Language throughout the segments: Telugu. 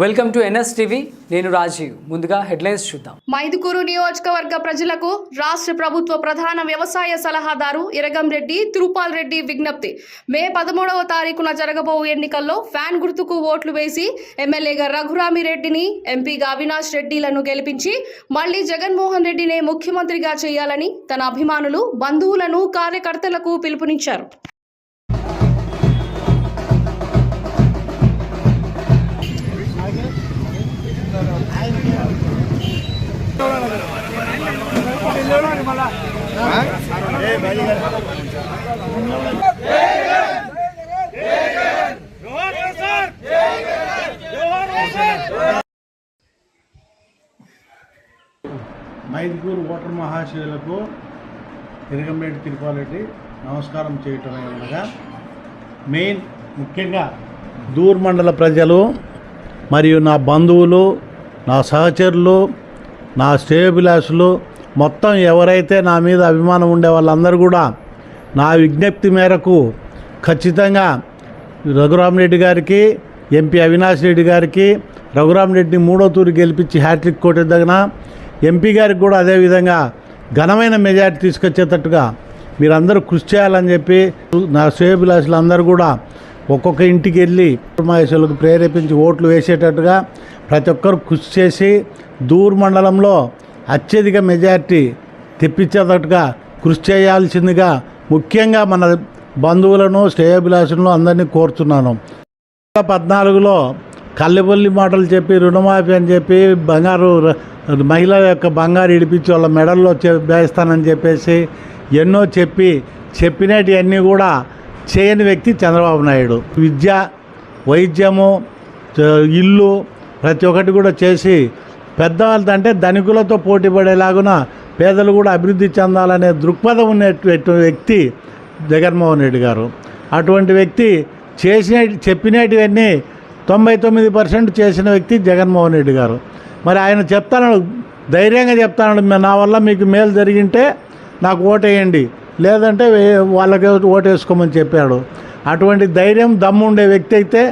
వెల్కమ్ టు ఎన్ఎస్ టీవీ నేను రాజీవ్. ముందుగా హెడ్లైన్స్ చూద్దాం. మైదుకూరు నియోజకవర్గ ప్రజలకు రాష్ట్ర ప్రభుత్వ ప్రధాన వ్యవసాయ సలహాదారు ఇరగం రెడ్డి తిరుపాల్ రెడ్డి విజ్ఞప్తి. మే పదమూడవ తారీఖున జరగబోవు ఎన్నికల్లో ఫ్యాన్ గుర్తుకు ఓట్లు వేసి ఎమ్మెల్యేగా రఘురామిరెడ్డిని ఎంపీగా అవినాష్ రెడ్డిలను గెలిపించి మళ్ళీ జగన్మోహన్ రెడ్డినే ముఖ్యమంత్రిగా చేయాలని తన అభిమానులు బంధువులను కార్యకర్తలకు పిలుపునిచ్చారు. మైదుకూరు ఓటర్ మహాశయులకు తిరగంబేటి తిరుపాలరెడ్డి నమస్కారం చేయటం అనగా మెయిన్ ముఖ్యంగా దూర్ మండల ప్రజలు మరియు నా బంధువులు నా సహచరులు నా శ్రేయభిలాషులు మొత్తం ఎవరైతే నా మీద అభిమానం ఉండే వాళ్ళందరూ కూడా నా విజ్ఞప్తి మేరకు ఖచ్చితంగా రఘురామరెడ్డి గారికి ఎంపీ అవినాష్ రెడ్డి గారికి రఘురామరెడ్డిని మూడో తూరు గెలిపించి హ్యాట్రిక్ కొట్టేదగిన ఎంపీ గారికి కూడా అదేవిధంగా ఘనమైన మెజార్టీ తీసుకొచ్చేటట్టుగా మీరందరూ కృషి చేయాలని చెప్పి నా శ్రేయభిలాషులు అందరూ కూడా ఒక్కొక్క ఇంటికి వెళ్ళి మహేశ్వరులకు ప్రేరేపించి ఓట్లు వేసేటట్టుగా ప్రతి ఒక్కరు కృషి చేసి దూర్ మండలంలో అత్యధిక మెజార్టీ తెప్పించేటట్టుగా కృషి చేయాల్సిందిగా ముఖ్యంగా మన బంధువులను శ్రేయభిలాషులను అందరినీ కోరుతున్నాను పద్నాలుగులో కల్లెపల్లి మాటలు చెప్పి రుణమాఫీ అని చెప్పి బంగారు మహిళల యొక్క బంగారు ఇడిపించి వాళ్ళ మెడల్లో చె- వేస్తానని చెప్పేసి ఎన్నో చెప్పి చెప్పినటివన్నీ కూడా చేయని వ్యక్తి చంద్రబాబు నాయుడు. విద్య వైద్యము ఇల్లు ప్రతి ఒక్కటి కూడా చేసి పెద్దవాళ్ళతో అంటే ధనికులతో పోటీ పడేలాగున పేదలు కూడా అభివృద్ధి చెందాలనే దృక్పథం ఉన్నటువంటి వ్యక్తి జగన్మోహన్ రెడ్డి గారు. అటువంటి వ్యక్తి చేసిన చెప్పినటివన్నీ తొంభై తొమ్మిది పర్సెంట్ చేసిన వ్యక్తి జగన్మోహన్ రెడ్డి గారు. మరి ఆయన చెప్తాను ధైర్యంగా చెప్తాను నా వల్ల మీకు మేలు జరిగింటే నాకు ఓటేయండి. లేదంటే వాళ్ళకి ఓటేసుకోమని చెప్పాడు. అటువంటి ధైర్యం దమ్ము ఉండే వ్యక్తి అయితే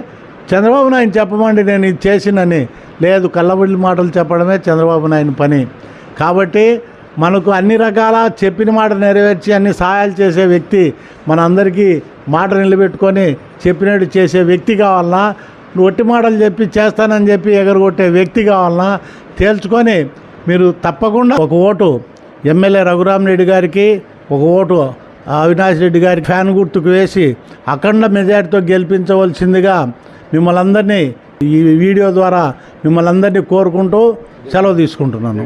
చంద్రబాబు నాయుడు చెప్పమండి నేను ఇది చేసినని. లేదు కళ్ళబుల్లి మాటలు చెప్పడమే చంద్రబాబు నాయుడు పని. కాబట్టి మనకు అన్ని రకాల చెప్పిన మాట నెరవేర్చి అన్ని సహాయాలు చేసే వ్యక్తి మనందరికీ మాట నిలబెట్టుకొని చెప్పినట్టు చేసే వ్యక్తి కావాలన్నా ఒట్టి మాటలు చెప్పి చేస్తానని చెప్పి ఎగరగొట్టే వ్యక్తి కావాలన్నా తేల్చుకొని మీరు తప్పకుండా ఒక ఓటు. ఎమ్మెల్యే రఘురామరెడ్డి గారికి ఒక ఓటు అవినాష్ రెడ్డి గారి ఫ్యాన్ గుర్తుకు వేసి అఖండ మెజార్టీతో గెలిపించవలసిందిగా మిమ్మల్ని అందరినీ ఈ వీడియో ద్వారా మిమ్మల్ని అందరినీ కోరుకుంటూ సెలవు తీసుకుంటున్నాను.